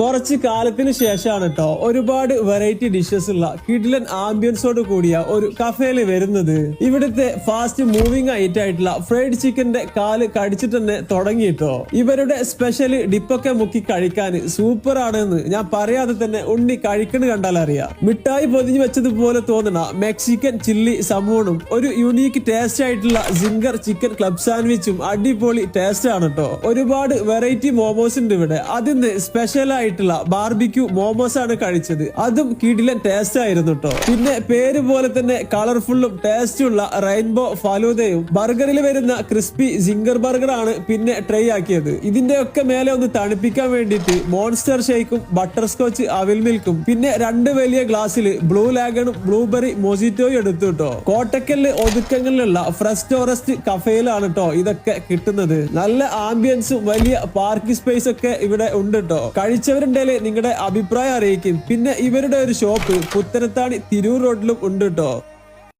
കുറച്ച് കാലത്തിന് ശേഷമാണ് കേട്ടോ ഒരുപാട് വെറൈറ്റി ഡിഷസ് ഉള്ള കിഡിലൻ ആംബിയൻസോട് കൂടിയ ഒരു കഫേയിൽ വരുന്നത്. ഇവിടുത്തെ ഫാസ്റ്റ് മൂവിംഗ് ഐറ്റം ആയിട്ടുള്ള ഫ്രൈഡ് ചിക്കന്റെ കാൽ കടിച്ചിട്ട് തന്നെ തുടങ്ങിയിട്ടോ ഇവരുടെ സ്പെഷ്യൽ ഡിപ്പൊക്കെ മുക്കി കഴിക്കാൻ സൂപ്പർ ആണെന്ന് ഞാൻ പറയാതെ തന്നെ ഉണ്ണി കഴിക്കണ കണ്ടാൽ അറിയാം. മിഠായി പൊതിഞ്ഞു വെച്ചതുപോലെ തോന്നണ മെക്സിക്കൻ ചില്ലി സമൂണും ഒരു യുണീക്ക് ടേസ്റ്റ് ആയിട്ടുള്ള സിംഗർ ചിക്കൻ ക്ലബ് സാൻഡ്വിച്ചും അടിപൊളി ടേസ്റ്റ് ആണ് കേട്ടോ ഒരുപാട് വെറൈറ്റി മോമോസ് ഉണ്ട് ഇവിടെ. അതിന് സ്പെഷ്യൽ ആയിട്ടുള്ള ബാർബിക്യൂ മോമോസ് ആണ് കഴിച്ചത്. അതും കിടിലൻ ടേസ്റ്റ് ആയിരുന്നു കേട്ടോ പിന്നെ പേര് പോലെ തന്നെ കളർഫുള്ളും ടേസ്റ്റുള്ള റെയിൻബോ ഫലൂദയും ബർഗറിൽ വരുന്ന ക്രിസ്പി സിംഗർ ബർഗർ ആണ് പിന്നെ ട്രൈ ആക്കിയത്. ഇതിന്റെ ഒക്കെ മേലെ ഒന്ന് തണുപ്പിക്കാൻ വേണ്ടിയിട്ട് മോൺസ്റ്റർ ഷേക്കും ബട്ടർ സ്കോച്ച് അവിൽ മിൽക്കും പിന്നെ രണ്ട് വലിയ ഗ്ലാസ്സിൽ ബ്ലൂ ലാഗണും ബ്ലൂബെറി മൊസിറ്റോയും എടുത്തു കേട്ടോ കോട്ടക്കലിൽ ഒതുക്കങ്ങളിലുള്ള ഫ്രഷ് ടോറസ്റ്റ് കഫേയിലാണ് കേട്ടോ ഇതൊക്കെ കിട്ടുന്നത്. നല്ല ആംബിയൻസും വലിയ പാർക്കിംഗ് സ്പേസ് ഒക്കെ ഇവിടെ ഉണ്ട് കേട്ടോ കഴിച്ചവരുണ്ടെങ്കിൽ നിങ്ങളുടെ അഭിപ്രായം അറിയിക്കും. പിന്നെ ഇവരുടെ ഒരു ഷോപ്പ് പുത്തനത്താണി തിരൂർ റോഡിലും ഉണ്ട് കേട്ടോ